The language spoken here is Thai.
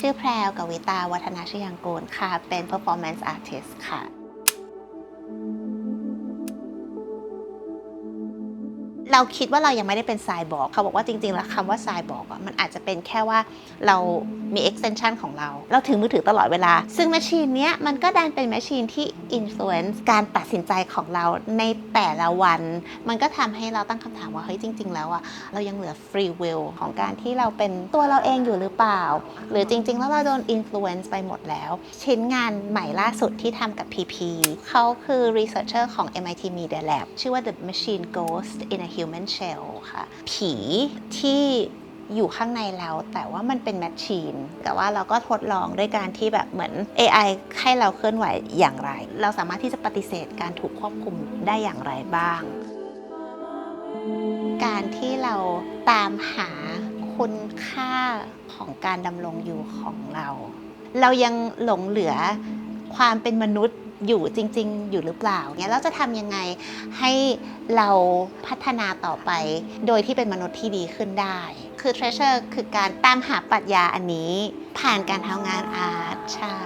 ชื่อแพรวกวิตาวัฒนาชยังกูลค่ะ เป็น performance artist ค่ะ เราคิดว่าเรายังไม่ได้เป็นไซบอร์กเขาบอกว่าจริงๆ แล้วคำว่าไซบอร์กมันอาจจะเป็นแค่ว่าเรามี extension ของเรา เราถือมือถือตลอดเวลา ซึ่งแมชชีนเนี้ยมันก็ดันเป็นแมชชีนที่ influence การตัดสินใจของเราในแต่ละวัน มันก็ทำให้เราตั้งคำถามว่าเฮ้ยจริง ๆ แล้วอะเรายังเหลือ free will ของการที่เราเป็นตัวเราเองอยู่หรือเปล่า หรือจริง ๆ แล้วเราโดน influence ไปหมดแล้ว ชิ้นงานใหม่ล่าสุดที่ทำกับ PP เขาคือ researcher ของ MIT Media Lab ชื่อว่า The Machine Ghost in a Human Shell ค่ะ ผีที่อยู่ข้างในเราแต่ว่ามันเป็นแมชชีน แต่ว่าเราก็ทดลองด้วยการที่แบบเหมือน AI ให้เราเคลื่อนไหวอย่างไร เราสามารถที่จะปฏิเสธการถูกควบคุมได้อย่างไรบ้าง การที่เราตามหาคุณค่าของการดำรงอยู่ของเรา เรายังหลงเหลือ ความเป็นมนุษย์อยู่จริง ๆ อยู่หรือเปล่าเนี่ยเราจะทำยังไงให้เราพัฒนาต่อไป โดยที่เป็นมนุษย์ที่ดีขึ้นได้ คือ treasure คือการตามหาปรัชญาอันนี้ ผ่านการทำงานอาร์ตใช่